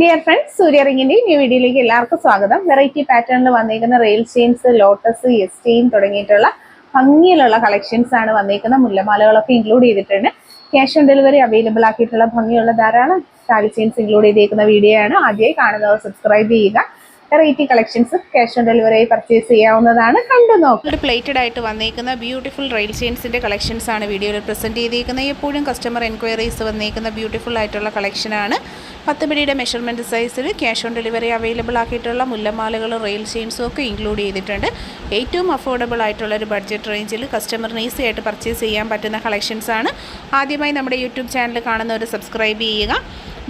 Dear friends സൂര്യറിങ്ങിന്റെ new വീഡിയോയിലേക്ക് എല്ലാവർക്കും സ്വാഗതം. വെറൈറ്റി പാറ്റേണിൽ വന്നിരിക്കുന്ന rail chains lotus S chain തുടങ്ങിയിട്ടുള്ള ഭംഗിയിലുള്ള കളക്ഷൻസ് ആണ് വന്നിരിക്കുന്ന മുല്ലമാലകളൊക്കെ ഇൻക്ലൂഡ് ചെയ്തിട്ടുണ്ട്. ക്യാഷ് ഓൺ ഡെലിവറി അവൈലബിൾ ആക്കിയിട്ടുള്ള ഭംഗിയുള്ള ധാരാളം താലി ചെയിൻസ് ഇൻക്ലൂഡ് ചെയ്തിരിക്കുന്ന വീഡിയോ ആണ്. ആദ്യമായി കാണുന്നവർ സബ്സ്ക്രൈബ് ചെയ്യുക. Variety collections cash on delivery purchase ചെയ്യാവുന്നതാണ്. കണ്ടു നോക്കുന്നത് പ്ലേറ്റഡ് ആയിട്ട് വന്നേക്കുന്ന ബ്യൂട്ടിഫുൾ റെയിൽ ചെയിൻസിന്റെ കളക്ഷൻസ് ആണ് വീഡിയോയിൽ പ്രസന്റ് ചെയ്തിരിക്കുന്നത് എപ്പോഴും കസ്റ്റമർ എൻക്വയറീസ് വന്നേക്കുന്ന ബ്യൂട്ടിഫുൾ ആയിട്ടുള്ള കളക്ഷനാണ് പത്ത് പിടിയുടെ മെഷർമെന്റ് സൈസിൽ ക്യാഷ് ഓൺ ഡെലിവറി അവൈലബിൾ ആക്കിയിട്ടുള്ള മുല്ലമാലകൾ റെയിൽ ചെയിൻസും ഒക്കെ ഇൻക്ലൂഡ് ചെയ്തിട്ടുണ്ട്. ഏറ്റവും അഫോർഡബിൾ ആയിട്ടുള്ള ഒരു ബഡ്ജറ്റ് റേഞ്ചിൽ കസ്റ്റമറിന് ഈസി ആയിട്ട് പർച്ചേസ് ചെയ്യാൻ പറ്റുന്ന കളക്ഷൻസ് ആണ്. ആദ്യമായി നമ്മുടെ യൂട്യൂബ് ചാനൽ കാണുന്നവർ സബ്സ്ക്രൈബ് ചെയ്യുക.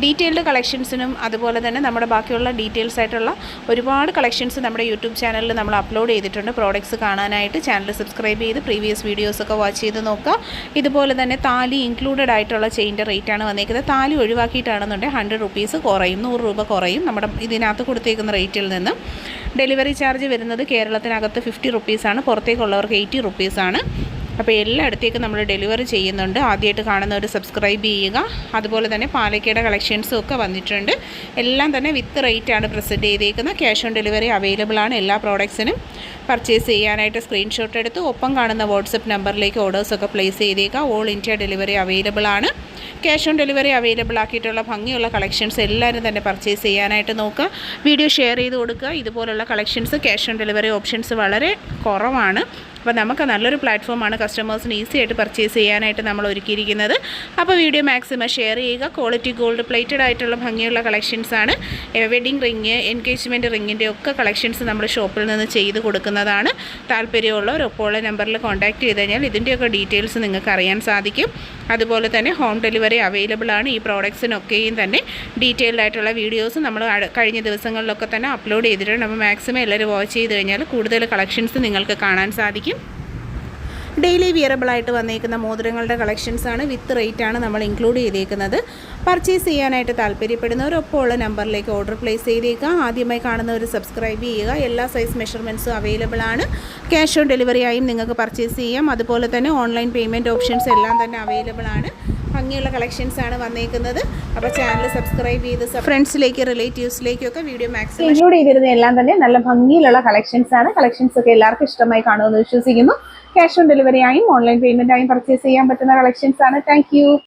ഡീറ്റെയിൽഡ് കളക്ഷൻസിനും അതുപോലെ തന്നെ നമ്മുടെ ബാക്കിയുള്ള ഡീറ്റെയിൽസ് ആയിട്ടുള്ള ഒരുപാട് കളക്ഷൻസ് നമ്മുടെ യൂട്യൂബ് ചാനലിൽ നമ്മൾ അപ്ലോഡ് ചെയ്തിട്ടുണ്ട്. പ്രോഡക്റ്റ്സ് കാണാനായിട്ട് ചാനൽ സബ്സ്ക്രൈബ് ചെയ്ത് പ്രീവിയസ് വീഡിയോസൊക്കെ വാച്ച് ചെയ്ത് നോക്കുക. ഇതുപോലെ തന്നെ താലി ഇൻക്ലൂഡഡ് ആയിട്ടുള്ള ചെയിന്റെ റേറ്റാണ് വന്നേക്കുന്നത്. താലി ഒഴിവാക്കിയിട്ടാണെന്നുണ്ടെങ്കിൽ ഹൺഡ്രഡ് റുപ്പീസ് കുറയും നൂറ് രൂപ കുറയും നമ്മുടെ ഇതിനകത്ത് കൊടുത്തേക്കുന്ന റേറ്റിൽ നിന്നും. ഡെലിവറി ചാർജ് വരുന്നത് കേരളത്തിനകത്ത് ഫിഫ്റ്റി റുപ്പീസാണ് പുറത്തേക്കുള്ളവർക്ക് എയ്റ്റി റുപ്പീസാണ് അപ്പോൾ എല്ലായിടത്തേക്കും നമ്മൾ ഡെലിവറി ചെയ്യുന്നുണ്ട്. ആദ്യമായിട്ട് കാണുന്നവർ സബ്സ്ക്രൈബ് ചെയ്യുക. അതുപോലെ തന്നെ പാലക്കയുടെ കളക്ഷൻസും ഒക്കെ വന്നിട്ടുണ്ട്. എല്ലാം തന്നെ വിത്ത് റേറ്റ് ആണ് പ്രസന്റ് ചെയ്തേക്കുന്നത്. ക്യാഷ് ഓൺ ഡെലിവറി അവൈലബിൾ ആണ് എല്ലാ പ്രോഡക്ട്സിനും. പർച്ചേസ് ചെയ്യാനായിട്ട് സ്ക്രീൻഷോട്ട് എടുത്ത് ഒപ്പം കാണുന്ന വാട്സപ്പ് നമ്പറിലേക്ക് ഓർഡേഴ്സൊക്കെ പ്ലേസ് ചെയ്തേക്കുക. ഓൾ ഇന്ത്യ ഡെലിവറി അവൈലബിൾ ആണ്. ക്യാഷ് ഓൺ ഡെലിവറി അവൈലബിൾ ആക്കിയിട്ടുള്ള ഭംഗിയുള്ള കളക്ഷൻസ് എല്ലാവരും തന്നെ പർച്ചേസ് ചെയ്യാനായിട്ട് നോക്കുക. വീഡിയോ ഷെയർ ചെയ്ത് കൊടുക്കുക. ഇതുപോലുള്ള collections cash on delivery options വളരെ കുറവാണ്. അപ്പോൾ നമുക്ക് നല്ലൊരു പ്ലാറ്റ്ഫോമാണ് കസ്റ്റമേഴ്സിന് ഈസി ആയിട്ട് പർച്ചേസ് ചെയ്യാനായിട്ട് നമ്മൾ ഒരുക്കിയിരിക്കുന്നത്. അപ്പോൾ വീഡിയോ മാക്സിമം ഷെയർ ചെയ്യുക. ക്വാളിറ്റി ഗോൾഡ് പ്ലേറ്റഡ് ആയിട്ടുള്ള ഭംഗിയുള്ള കളക്ഷൻസ് ആണ്. വെഡിങ് റിങ് എൻഗേജ്മെന്റ് റിങ്ങിന്റെ ഒക്കെ കളക്ഷൻസ് നമ്മൾ ഷോപ്പിൽ നിന്ന് ചെയ്ത് കൊടുക്കുന്നതാണ്. താല്പര്യമുള്ളവർ ഒപ്പോൾ നമ്പറിൽ കോൺടാക്റ്റ് ചെയ്ത് കഴിഞ്ഞാൽ ഇതിന്റെയൊക്കെ ഡീറ്റെയിൽസ് നിങ്ങൾക്ക് അറിയാൻ സാധിക്കും. അതുപോലെ തന്നെ ഹോം ഡെലിവറി അവൈലബിൾ ആണ്. ഈ പ്രോഡക്ട്സിനൊക്കെയും തന്നെ ഡീറ്റെയിൽഡ് ആയിട്ടുള്ള വീഡിയോസ് നമ്മൾ കഴിഞ്ഞ ദിവസങ്ങളിലൊക്കെ തന്നെ അപ്ലോഡ് ചെയ്തിട്ടുണ്ട്. അപ്പോൾ മാക്സിമം എല്ലാവരും വാച്ച് ചെയ്ത് കഴിഞ്ഞാൽ കൂടുതൽ കളക്ഷൻസ് നിങ്ങൾക്ക് കാണാൻ സാധിക്കും. ഡെയിലി വിയറബിൾ ആയിട്ട് വന്നേക്കുന്ന മോതിരങ്ങളുടെ കളക്ഷൻസ് ആണ്. വിത്ത് റേറ്റ് ആണ് നമ്മൾ ഇൻക്ലൂഡ് ചെയ്തേക്കുന്നത്. പർച്ചേസ് ചെയ്യാനായിട്ട് താല്പര്യപ്പെടുന്നവരൊപ്പം ഉള്ള നമ്പറിലേക്ക് ഓർഡർ പ്ലേസ് ചെയ്തേക്കുക. ആദ്യമായി കാണുന്നവർ സബ്സ്ക്രൈബ് ചെയ്യുക. എല്ലാ സൈസ് മെഷർമെന്റ്സും അവൈലബിൾ ആണ്. ക്യാഷ് ഓൺ ഡെലിവറി ആയും നിങ്ങൾക്ക് പർച്ചേസ് ചെയ്യാം. അതുപോലെ തന്നെ ഓൺലൈൻ പേയ്മെന്റ് ഓപ്ഷൻസ് എല്ലാം തന്നെ അവൈലബിൾ ആണ്. ഭംഗിയുള്ള കളക്ഷൻസ് ആണ് വന്നേക്കുന്നത്. അപ്പോൾ ചാനൽ സബ്സ്ക്രൈബ് ചെയ്ത് ഫ്രണ്ട്സിലേക്ക് റിലേറ്റീവ്സിലേക്കൊക്കെ വീഡിയോ മാക്സിമം ഇൻക്ലൂഡ് ചെയ്തിരുന്ന എല്ലാം തന്നെ നല്ല ഭംഗിയിലുള്ള കളക്ഷൻസ് ആണ്. കളക്ഷൻസ് ഒക്കെ എല്ലാവർക്കും ഇഷ്ടമായി കാണുമെന്ന് വിശ്വസിക്കുന്നു. ക്യാഷ് ഓൺ ഡെലിവറി ആയും ഓൺലൈൻ പേയ്മെന്റ് ആയും പർച്ചേസ് ചെയ്യാൻ പറ്റുന്ന കളക്ഷൻസ് ആണ്. താങ്ക്